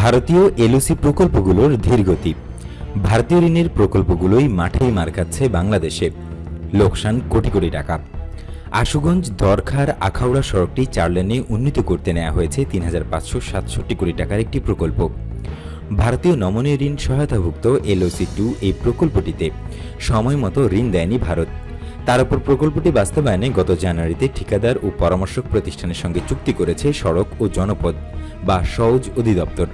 ভারতীয় এলওসি প্রকল্পগুলোর ধীরগতি। ভারতীয় ঋণের প্রকল্পগুলোই মাঠেই মার খাচ্ছে বাংলাদেশে। লোকসান কোটি কোটি টাকা। আশুগঞ্জ, দরখার, আখাউড়া সড়কটি চার লেনে উন্নীত করতে নেওয়া হয়েছে তিন হাজার পাঁচশো সাতষট্টি কোটি টাকার একটি প্রকল্প। ভারতীয় নমনীয় ঋণ সহায়তাভুক্ত এলওসি টু এই প্রকল্পটিতে সময় মতো ঋণ দেয়নি ভারত। তার উপর প্রকল্পটি বাস্তবায়নে গত জানুয়ারিতে ঠিকাদার ও পরামর্শক প্রতিষ্ঠানের সঙ্গে চুক্তি করেছে সড়ক ও জনপদ বা সওজ অধিদপ্তর।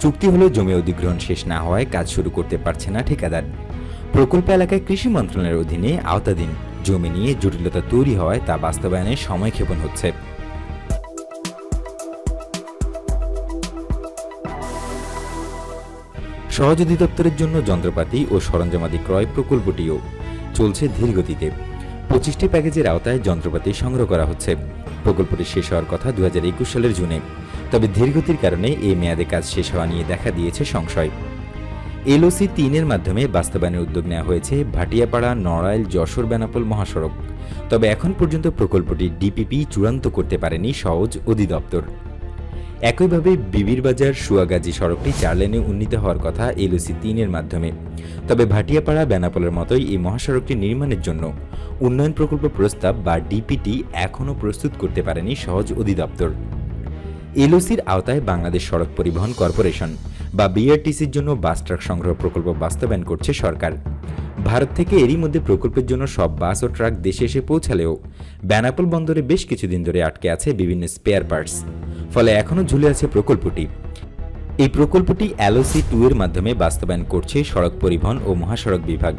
চুক্তি হলেও জমি অধিগ্রহণ শেষ না হওয়ায় কাজ শুরু করতে পারছে না ঠিকাদার। প্রকল্প এলাকায় কৃষি মন্ত্রণালয়ের অধীনে আওতাধীন জমি নিয়ে জটিলতা তৈরি হওয়ায় তা বাস্তবায়নে সময় ক্ষেপণ হচ্ছে। সহজ অধিদপ্তরের জন্য যন্ত্রপাতি ও সরঞ্জামাদি ক্রয় প্রকল্পটিও চলছে ধীরগতিতে। পঁচিশটি প্যাকেজের আওতায় যন্ত্রপাতি সংগ্রহ করা হচ্ছে। প্রকল্পটি শেষ হওয়ার কথা দু হাজার একুশ সালের জুনে। তবে ধীরগতির কারণে এই মেয়াদে কাজ শেষ হওয়া নিয়ে দেখা দিয়েছে সংশয়। এলওসি তিনের মাধ্যমে বাস্তবায়নের উদ্যোগ নেওয়া হয়েছে ভাটিয়াপাড়া, নড়াইল, যশোর, বেনাপোল মহাসড়ক। তবে এখন পর্যন্ত প্রকল্পটি ডিপিপি চূড়ান্ত করতে পারেনি সহজ অধিদপ্তর। একইভাবে বিবিরবাজার সুয়াগাজী সড়কটি চার লেনে উন্নীত হওয়ার কথা এলওসি তিনের মাধ্যমে। তবে ভাটিয়াপাড়া, বেনাপোলের মতোই এই মহাসড়কটি নির্মাণের জন্য উন্নয়ন প্রকল্প প্রস্তাব বা ডিপিটি এখনও প্রস্তুত করতে পারেনি সহজ অধিদপ্তর। এলওসির আওতায় বাংলাদেশ সড়ক পরিবহন কর্পোরেশন বা বিআরটিসির জন্য বাস ট্রাক সংগ্রহ প্রকল্প বাস্তবায়ন করছে সরকার। ভারত থেকে এরই মধ্যে প্রকল্পের জন্য সব বাস ও ট্রাক দেশে এসে পৌঁছালেও বেনাপোল বন্দরে বেশ কিছুদিন ধরে আটকে আছে বিভিন্ন স্পেয়ার পার্টস। ফলে এখনও ঝুলে আছে প্রকল্পটি। এই প্রকল্পটি এলওসি টু এর মাধ্যমে বাস্তবায়ন করছে সড়ক পরিবহন ও মহাসড়ক বিভাগ।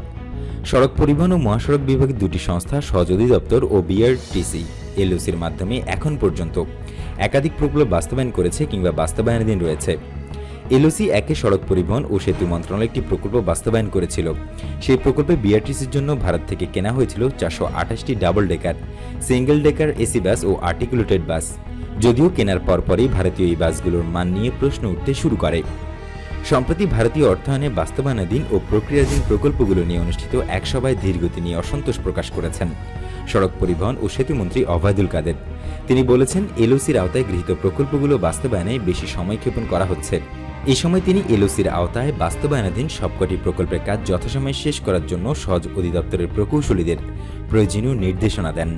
সড়ক পরিবহন ও মহাসড়ক বিভাগ দুটি সংস্থা সহজ অধিদপ্তর ও বিআরটিসি এলওসির মাধ্যমে এখন পর্যন্ত একাধিক প্রকল্প বাস্তবায়ন করেছে কিংবা বাস্তবায়নাধীন রয়েছে। এলওসি একে সড়ক পরিবহন ও সেতু মন্ত্রণালয় একটি প্রকল্প বাস্তবায়ন করেছিল। সেই প্রকল্পে বিআরটিসির জন্য ভারত থেকে কেনা হয়েছিল চারশো আঠাশটি double decker, single decker AC bus ও আর্টিকুলেটেড বাস। যদিও কেনার পরপরই ভারতীয় এই বাসগুলোর মান নিয়ে প্রশ্ন উঠতে শুরু করে। সম্প্রতি ভারতীয় অর্থায়নে বাস্তবায়নাধীন ও প্রক্রিয়াধীন প্রকল্পগুলো নিয়ে অনুষ্ঠিত এক সভায় ধীরগতি নিয়ে অসন্তোষ প্রকাশ করেছেন সড়ক পরিবহন ও সেতুমন্ত্রী অবায়দুল কাদের। তিনি বলেছেন, এলওসির আওতায় গৃহীত প্রকল্পগুলো বাস্তবায়নে বেশি সময় ক্ষেপণ করা হচ্ছে। এ সময় তিনি এলওসির আওতায় বাস্তবায়নাধীন সবকটি প্রকল্পের কাজ যথাসময়ে শেষ করার জন্য সহজ অধিদপ্তরের প্রকৌশলীদের প্রয়োজনীয় নির্দেশনা দেন।